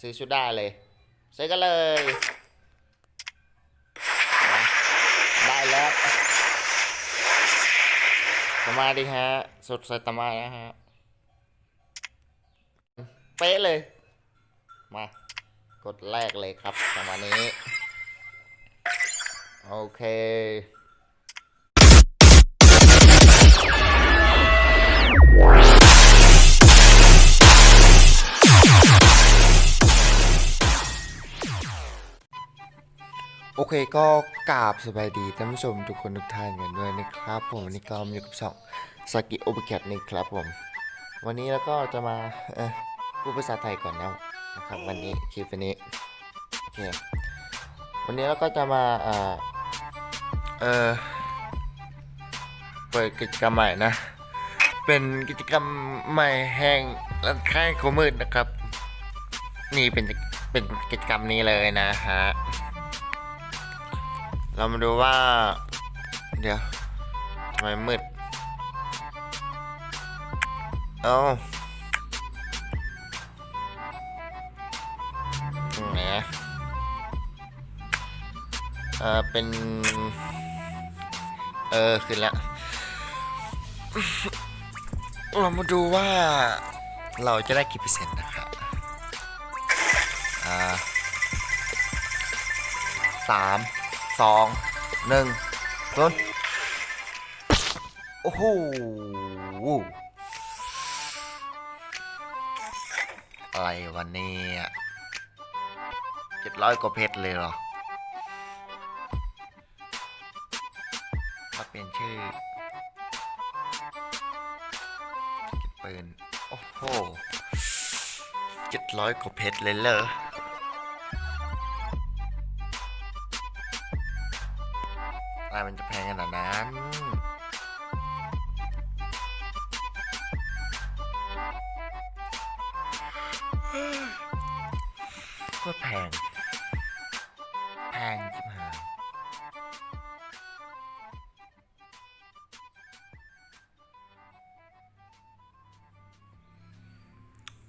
ซื้อชุดได้เลยซื้อกันเลยได้แล้วตมาดิฮะสดใสตมานะฮะเป๊ะเลย มากดแรกเลยครับประมาณนี้ โอเค เคก็กราบสบายดีท่านผู้ชมทุกคนทุกท่านกันด้วยนะครับ ผมวันนี้ก็มีกับสองสกิโอเปแคทนี่ครับผม วันนี้แล้วก็จะมาพูดภาษาไทยก่อนนะนะครับวันนี้คลิปวันนี้โอเควันนี้เราก็จะมาอ่าเออเปิดกิจกรรมใหม่นะ เป็นกิจกรรมใหม่แห่งร้านค้าโคมืดนะครับ นี่เป็นเป็นกิจกรรมนี้เลยนะฮะ เรามาดูว่า เดี๋ยวทำไมมืด เอาแหมเออเป็น เออ ขึ้นล้วเรามาดูว่า เราจะได้กี่เปอร์เซ็นต์นะครับอ่าสาม สองหนึ่งต้นโอ้โหอะไรวันนี้เจ็ดร้อยกว่าเพชรเลยเหรอมาเป็นชื่อเปืน โอ้โหเจ็ดร้อยกว่าเพชรเลยเหรอ อะไรมันจะแพงขนาดนั้น ก็แพง แพงจิบหาย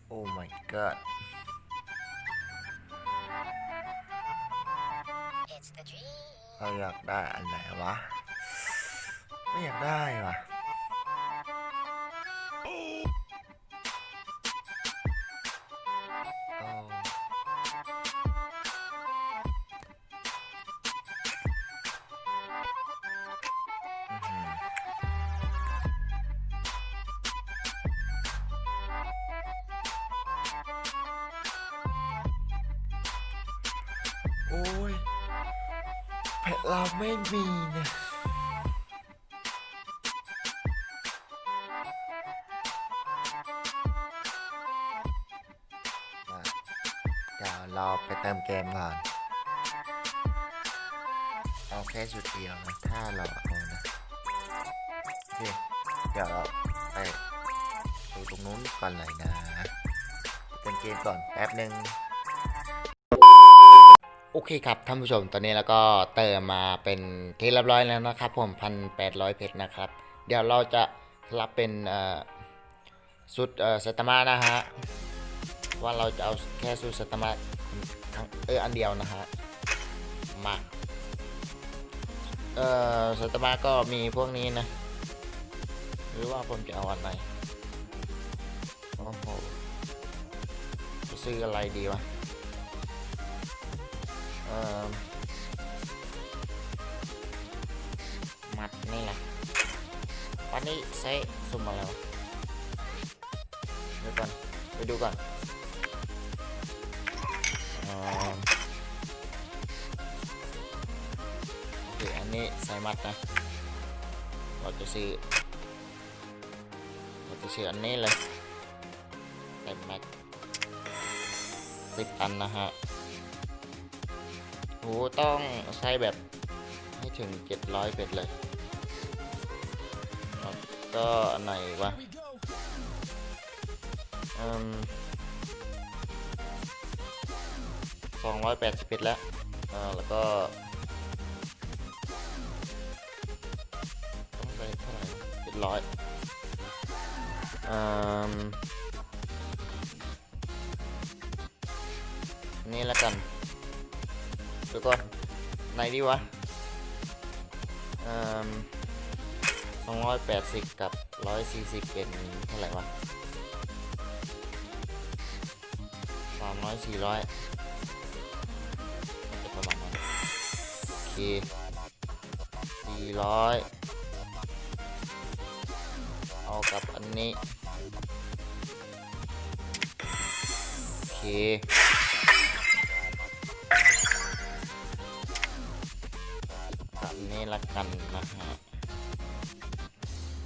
โอ้ my god It's the dream. เราอยากได้อันไหนวะ ไม่อยากได้ว่ะ เราไม่มีนะเดี๋ยวเราไปเติมเกมก่อน เอาแค่ชุดเดียวนะ ถ้าเราเอานะเดี๋ยวเราไปดูตรงนู้นก่อนเลยนะเติมเกมก่อนแป๊บหนึ่ง โอเคครับท่านผู้ชมตอนนี้แล้วก็เติมมาเป็นที่เรียบร้อยแล้วนะครับ ผมพันแปดร้อยเพชรนะครับ เดี๋ยวเราจะรับเป็นสุดเซตมานะฮะว่าเราจะเอาแค่สุดเซตมาทั้งเอออันเดียวนะฮะมาเอ่อเซตมาก็มีพวกนี้นะ หรือว่าผมจะเอาอันไหนโอ้โหจะซื้ออะไรดีวะ มัดนี่แหละวันนี้ใช้สุ่มอะไรวะดี๋ยวก่อนไปดูก่อนเอ่อโอเคอันนี้ใส่มัดนะเราจะซื้อเราจะซื้ออันนี้เลยเต็มแม็กสิบอันนะฮะ หต้องใช้แบบให้ถึง 700เป็ดเลยแล้วก็อันไหนวะอืมสองร้อยแปดสิบเป็ดแล้ว อ่า แล้วก็ต้องใช้เท่าไหร่เจ็ดร้อยอืมนนี้แล้วกัน ดี๋ยวก่อนไหนดีวะสองร้อยแปดสิบกับร้อยสี่สิบเป็นเท่าไหร่วะสามร้อยสี่ร้อยจะประมาณนั้นโอเคสี่ร้อยเอากับอันนี้โอเค ละกันนะฮะ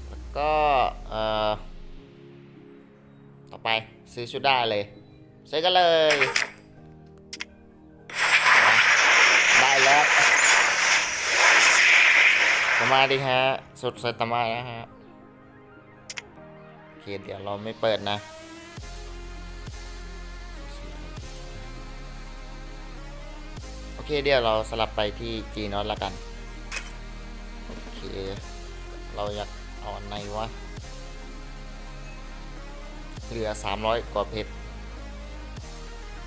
แล้วก็เอ่อต่อไปซื้อชุดได้เลยซื้อกันเลย ได้แล้วตมมาดิฮะ สุดสตมมานะฮะโอเคเดี๋ยวเราไม่เปิดนะโอเคเดี๋ยวเราสลับไปที่ G นอตละกัน เคเราอยากเอาอันไหนวะ เหลือ 300 กว่าเพชร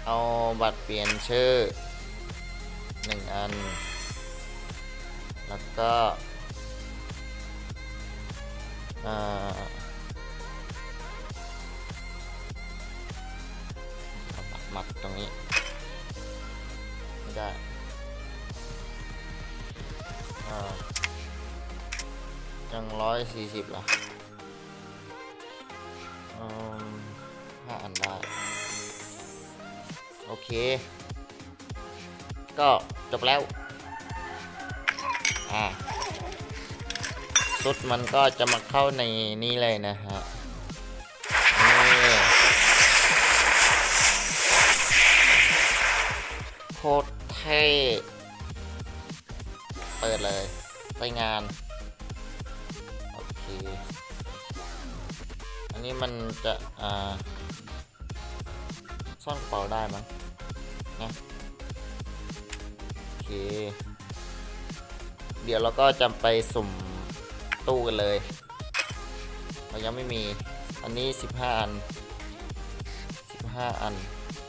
เอาบัตรเปลี่ยนชื่อ 1 อัน แล้วก็อ่าเอาบัตรมัดตรงนี้ ร้อยสี่สิบเหรออืมห้าอันได้ โอเค ก็จบแล้ว อ่าสุดมันก็จะมาเข้าในนี้เลยนะฮะนี่โคตรเท่ เปิดเลยไปงาน นี้มันจะอ่าซ่อนกระเป๋าได้มั้งนะโอเค เดี๋ยวเราก็จะไปสุ่มตู้กันเลย เรายังไม่มี อันนี้ 15 อัน 15 อัน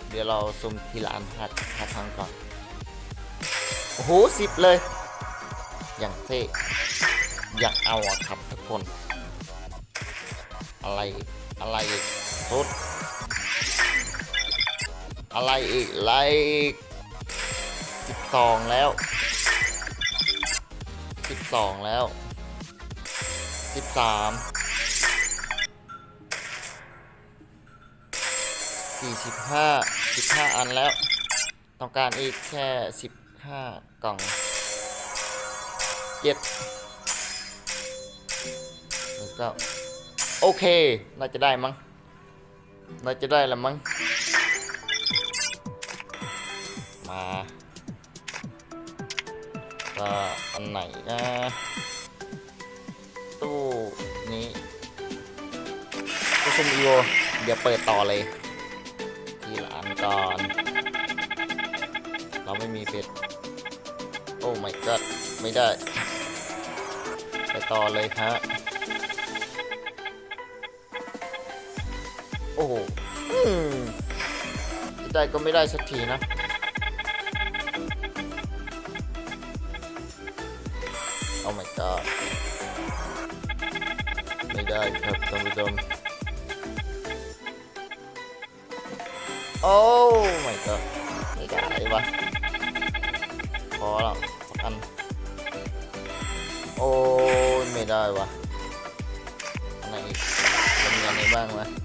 เดี๋ยวเราสุ่มทีละอันหัดหัดครั้งก่อน โอ้โหสิบเลย อย่างเท่อยากเอาอะครับทุกคน อะไร อะไรอีกสุด อะไรอีกไรอีกสิบสองแล้วสิบสองแล้วสิบสามสี่สิบห้าสิบห้าอันแล้ว ต้องการอีกแค่สิบห้ากล่องเจ็ดแล้วก็ โอเค น่าจะได้มั้ง น่าจะได้ล้วมั้ง มาก็อันไหนนะตู้นี้ตู้ซุมอีโวเดี๋ยวเปิดต่อเลย ทีละอันก่อน เราไม่มีเพชรโอ้ my god ไม่ได้ ไปต่อเลยฮะ โอ้โหอืมจะได้ก็ไม่ได้สักทีนะ โอ้ my god ไม่ได้ครับท่านผู้ชมโอ้ my god ไม่ได้วะพอแล้วสักอัน โอ้ ไม่ได้วะอันไหนอีกจะมีอันไหนบ้างวะเ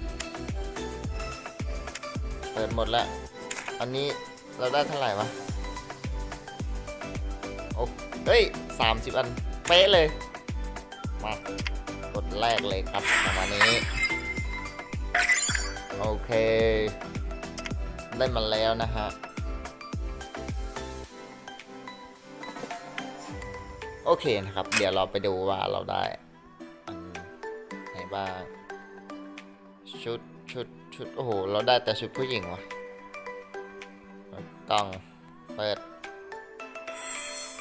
ปิดหมดแล้วอันนี้เราได้เท่าไหร่วะโอ้เฮ้ยสามสิบอัน เป๊ะเลย มากดแรกเลยครับประมาณนี้ โอเค ได้มาแล้วนะฮะ โอเคนะครับ เดี๋ยวเราไปดูว่าเราได้ อันไหนบ้างชุด ชุดชุดโอ้โห เราได้แต่ชุดผู้หญิงวะกล่อง เปิด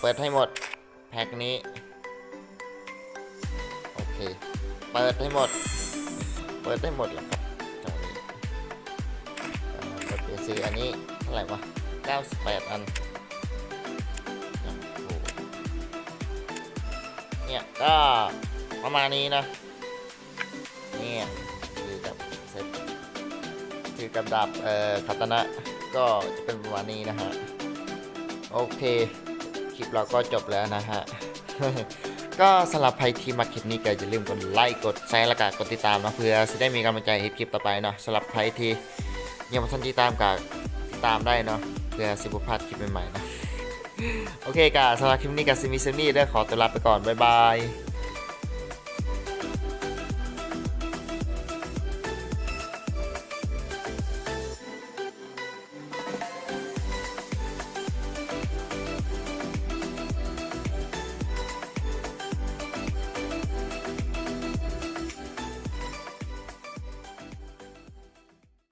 เปิดให้หมด แพ็คนี้ โอเค เปิดให้หมด เปิดให้หมดแล้วครับตรงนี้เอ่อเราไปซื้ออันนี้เท่าไหร่วะ98 อันโอ้โหเนี่ยก็ประมาณนี้นะเนี่ย กับดาบเอ่อคาตนะก็จะเป็นประมาณนี้นะฮะ โอเคคลิปเราก็จบแล้วนะฮะ ก็สำหรับใครที่มาคลิปนี้ก็อย่าลืมกดไลค์กดแชร์และก็กดติดตามนะเพื่อจะได้มีกำลังใจให้คลิปต่อไปเนาะสำหรับใครที่ยังไม่ทันติดตามก็ติดตามได้เนาะเพื่อสิบพลาดคลิปใหม่ๆนะโอเคก็สำหรับคลิปนี้กับซิมิซิมี่เด้อขอตัวลาไปก่อน บ๊ายบาย